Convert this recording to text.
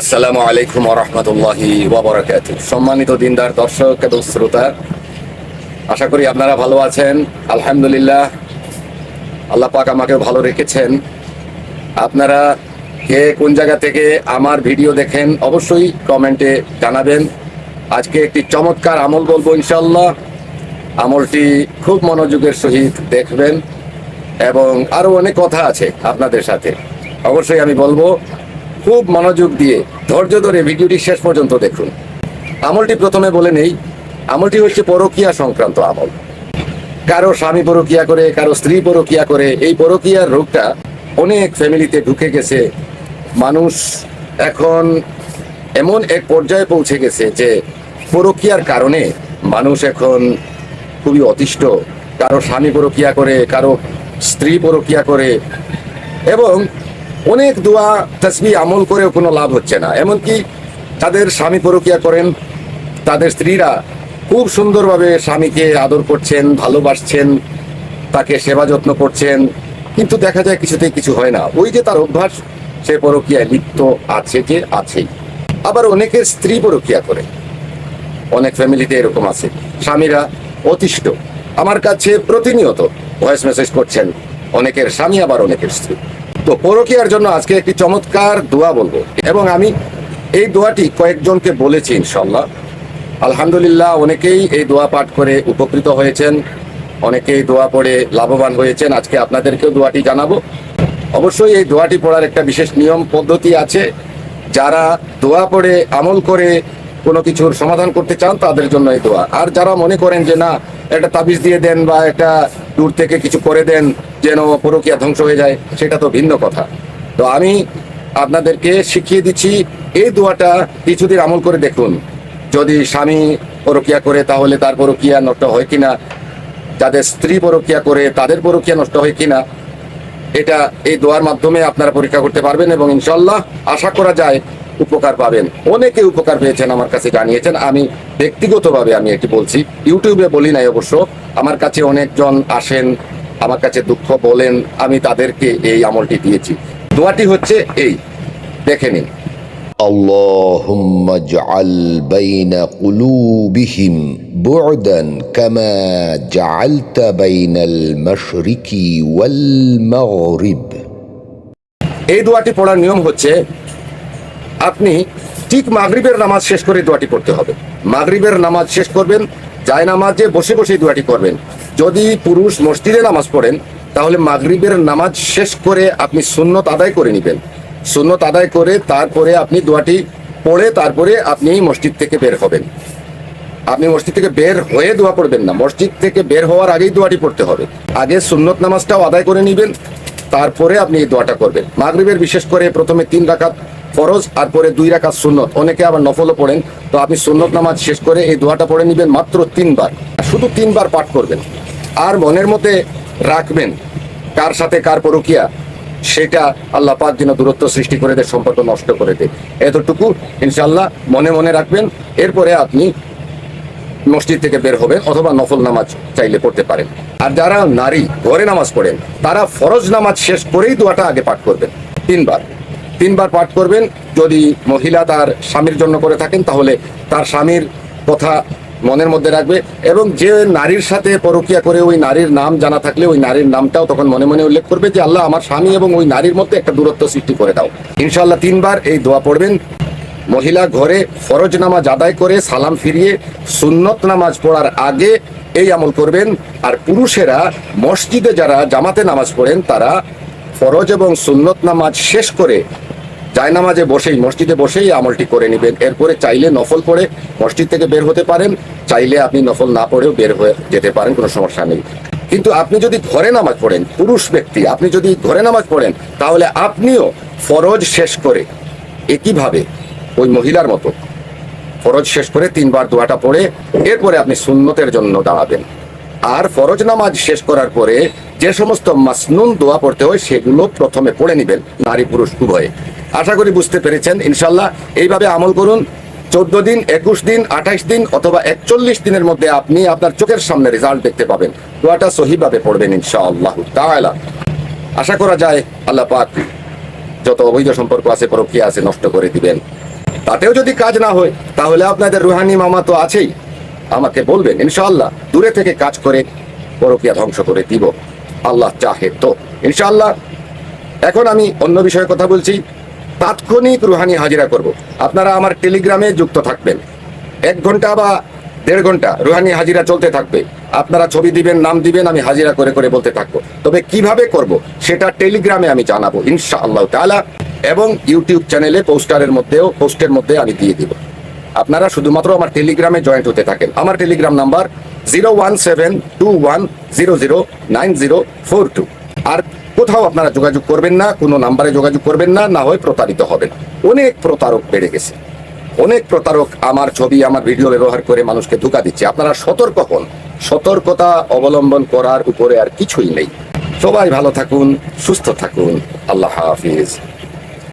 আসসালামু আলাইকুম রহমতুল্লাহি ওবরাকাত সম্মানিত দিনদার, দর্শক এবং শ্রোতা, আশা করি আপনারা ভালো আছেন। আলহামদুলিল্লাহ, আল্লাহ পাক আমাকে ভালো রেখেছেন। আপনারা কে কোন জায়গা থেকে আমার ভিডিও দেখেন, অবশ্যই কমেন্টে জানাবেন। আজকে একটি চমৎকার আমল বলব ইনশাল্লাহ আমলটি খুব মনোযোগের সহিত দেখবেন এবং আরও অনেক কথা আছে আপনাদের সাথে। অবশ্যই আমি বলব খুব মনোযোগ দিয়ে, ধৈর্য ধরে ভিডিওটি শেষ পর্যন্ত দেখুন। আমলটি প্রথমে বলে নেই, আমলটি হচ্ছে পরকীয়া সংক্রান্ত আমল। কারও স্বামী পরকিয়া করে, কারও স্ত্রী পরকিয়া করে, এই পরকিয়ার রোগটা অনেক ফ্যামিলিতে ঢুকে গেছে। মানুষ এখন এমন এক পর্যায়ে পৌঁছে গেছে যে পরকিয়ার কারণে মানুষ এখন খুবই অতিষ্ঠ। কারও স্বামী পরকিয়া করে, কারও স্ত্রী পরকিয়া করে এবং অনেক দোয়া তসবি আমল করেও কোনো লাভ হচ্ছে না। এমনকি তাদের স্বামী পরকিয়া করেন, তাদের স্ত্রীরা খুব সুন্দরভাবে স্বামীকে আদর করছেন, ভালোবাসছেন, তাকে সেবা যত্ন করছেন, কিন্তু দেখা যায় কিছুতেই কিছু হয় না। ওই যে তার অভ্যাস, সে পরকিয়ায় লিপ্ত আছে যে আছেই। আবার অনেকের স্ত্রী পরকিয়া করে। অনেক ফ্যামিলিতে এরকম আছে। স্বামীরা অতিষ্ঠ। আমার কাছে প্রতিনিয়ত ভয়েস মেসেজ করছেন অনেকের স্বামী, আবার অনেকের স্ত্রী। তো পরকিয়ার জন্য আজকে একটি চমৎকার দোয়া বলব। এবং আমি এই দোয়াটি কয়েকজনকে বলেছি ইনশাল্লাহ আলহামদুলিল্লাহ, অনেকেই এই দোয়া পাঠ করে উপকৃত হয়েছেন, অনেকেই দোয়া পড়ে লাভবান হয়েছেন। আজকে আপনাদেরকেও দোয়াটি জানাব। অবশ্যই এই দোয়াটি পড়ার একটা বিশেষ নিয়ম, পদ্ধতি আছে। যারা দোয়া পড়ে, আমল করে কোনো কিছুর সমাধান করতে চান, তাদের জন্য এই দোয়া। আর যারা মনে করেন যে, না, একটা তাবিজ দিয়ে দেন বা একটা দূর থেকে কিছু করে দেন যেন পরকিয়া ধ্বংস হয়ে যায়, সেটা তো ভিন্ন কথা। তো আমি আপনাদেরকে শিখিয়ে দিচ্ছি, এই দোয়াটা কিছুদিন আমল করে দেখুন। যদি স্বামী পরকিয়া করে, তাহলে তার পরকিয়া নষ্ট হয় কিনা? যাদের স্ত্রী পরকিয়া করে, তাদের পরকিয়া নষ্ট হয় কিনা? এটা এই দোয়ার মাধ্যমে আপনারা পরীক্ষা করতে পারবেন এবং ইনশাল্লাহ আশা করা যায় উপকার পাবেন। অনেকে উপকার পেয়েছেন, আমার কাছে জানিয়েছেন। আমি ব্যক্তিগতভাবে আমি এটি বলছি, ইউটিউবে বলি নাই অবশ্য। আমার কাছে অনেকজন আসেন আমার কাছে দুঃখ বলেন আমি তাদেরকে এই আমলটি দিয়েছি দোয়াটি হচ্ছে এই দেখে নিন اللهم اجعل بين قلوبهم بعدا كما جعلت بين المشرق والمغرب এই দোয়াটি পড়ার নিয়ম হচ্ছে আপনি ঠিক মাগরিবের নামাজ শেষ করে দোয়াটি পড়তে হবে মাগরিবের নামাজ শেষ করবেন যায় নামাজে বসে বসে দোয়াটি করবেন যদি পুরুষ মসজিদে নামাজ পড়েন, তাহলে মাগরিবের নামাজ শেষ করে আপনি সুন্নত আদায় করে নেবেন। সুন্নত আদায় করে তারপরে আপনি দোয়াটি পড়ে তারপরে আপনি মসজিদ থেকে বের হবেন। আপনি মসজিদ থেকে বের হয়ে দোয়া পড়বেন না। মসজিদ থেকে বের হওয়ার আগেই দোয়াটি পড়তে হবে। আগে সুন্নত নামাজটাও আদায় করে নেবেন, তারপরে আপনি এই দোয়াটা করবেন। মাগরিবের বিশেষ করে প্রথমে তিন রাকাত ফরজ আর পরে দুই রাকাত সুন্নত। অনেকে আবার নফলও পড়েন। তো আপনি সুন্নত নামাজ শেষ করে এই দোয়াটা পড়ে নেবেন মাত্র তিনবার। শুধু তিনবার পাঠ করবেন। আর মনের মধ্যে রাখবেন কার সাথে কার পরকিয়া, সেটা আল্লাহ পাক যেন দূরত্ব সৃষ্টি করে দেয়, সম্পর্ক নষ্ট করে দেয়। এতটুকু ইনশাল্লাহ মনে মনে রাখবেন। এরপরে আপনি মসজিদ থেকে বের হবেন অথবা নফল নামাজ চাইলে পড়তে পারেন। আর যারা নারী, ঘরে নামাজ পড়েন, তারা ফরজ নামাজ শেষ করেই দোয়াটা আগে পাঠ করবেন। তিনবার। তিনবার পাঠ করবেন। যদি মহিলা তার স্বামীর জন্য করে থাকেন, তাহলে তার স্বামীর কথা মনের মধ্যে রাখবে এবং যে নারীর সাথে পরকিয়া করে ওই নারীর নাম জানা থাকলে ওই নারীর নামটাও তখন মনে মনে উল্লেখ করবে যে, আল্লাহ আমার স্বামী এবং ওই নারীর মধ্যে একটা দূরত্ব সৃষ্টি করে দাও। ইনশাল্লাহ তিনবার এই দোয়া পড়বেন। মহিলা ঘরে ফরজ নামাজ আদায় করে সালাম ফিরিয়ে সুন্নত নামাজ পড়ার আগে এই আমল করবেন। আর পুরুষেরা, মসজিদে যারা জামাতে নামাজ পড়েন, তারা ফরজ এবং সুন্নত নামাজ শেষ করে জায় নামাজে বসেই, মসজিদে বসেই আমলটি করে নেবেন। এরপরে চাইলে নফল পড়ে মসজিদ থেকে বের হতে পারেন। চাইলে আপনি নফল না পড়েও বের হয়ে যেতে পারেন, কোনো সমস্যা নেই। কিন্তু আপনি যদি ঘরে নামাজ পড়েন, পুরুষ ব্যক্তি, আপনি যদি ঘরে নামাজ পড়েন, তাহলে আপনিও ফরজ শেষ করে একইভাবে ওই মহিলার মতো ফরজ শেষ করে তিনবার দোয়াটা পড়ে, এরপরে আপনি সুন্নতের জন্য দাঁড়াবেন। আর ফরজ নামাজ শেষ করার পরে যে সমস্ত মাসনুন দোয়া পড়তে হয়, সেগুলো প্রথমে পড়ে নেবেন নারী পুরুষ উভয়ে। আশা করি বুঝতে পেরেছেন। ইনশাল্লাহ এইভাবে আমল করুন। চোদ্দ দিন, একুশ দিন, আঠাইশ দিন অথবা একচল্লিশ দিনের মধ্যে আপনি আপনার চোখের সামনে রেজাল্ট দেখতে পাবেন। দোয়াটা সহিভাবে পড়বেন ইনশাআল্লাহ তাআলা। আশা করা যায় আল্লাহ পাক যত অবৈধ সম্পর্ক আছে, পরকীয়া আছে, নষ্ট করে দিবেন। তাতেও যদি কাজ না হয়, তাহলে আপনাদের রুহানি মামা তো আছেই। আমাকে বলবেন, ইনশাআল্লাহ দূরে থেকে কাজ করে পরকীয়া ধ্বংস করে দিব। আল্লাহ চাহে তো। ইনশাআল্লাহ এখন আমি অন্য বিষয়ে কথা বলছি। তাৎক্ষণিক রুহানি হাজিরা করব। আপনারা আমার টেলিগ্রামে যুক্ত থাকবেন। এক ঘণ্টা বা দেড় ঘণ্টা রুহানি হাজিরা চলতে থাকবে। আপনারা ছবি দিবেন, নাম দিবেন, আমি হাজিরা করে করে বলতে থাকব। তবে কীভাবে করব সেটা টেলিগ্রামে আমি জানাব ইনশা আল্লাহ তালা এবং ইউটিউব চ্যানেলে পোস্টারের মধ্যেও, পোস্টের মধ্যে আমি দিয়ে দিব। আপনারা শুধুমাত্র আমার টেলিগ্রামে জয়েন্ট হতে থাকেন। আমার Telegram number zero one seven two one zero zero nine zero four two. আর কোথাও আপনারা যোগাযোগ করবেন না, কোনো নাম্বারে যোগাযোগ করবেন না না হয় প্রতারিত হবেন। অনেক প্রতারক বেড়ে গেছে। অনেক প্রতারক আমার ছবি, আমার ভিডিও ব্যবহার করে মানুষকে ধোকা দিচ্ছে। আপনারা সতর্ক হন। সতর্কতা অবলম্বন করার উপরে আর কিছুই নেই। সবাই ভালো থাকুন, সুস্থ থাকুন। আল্লাহ হাফিজ।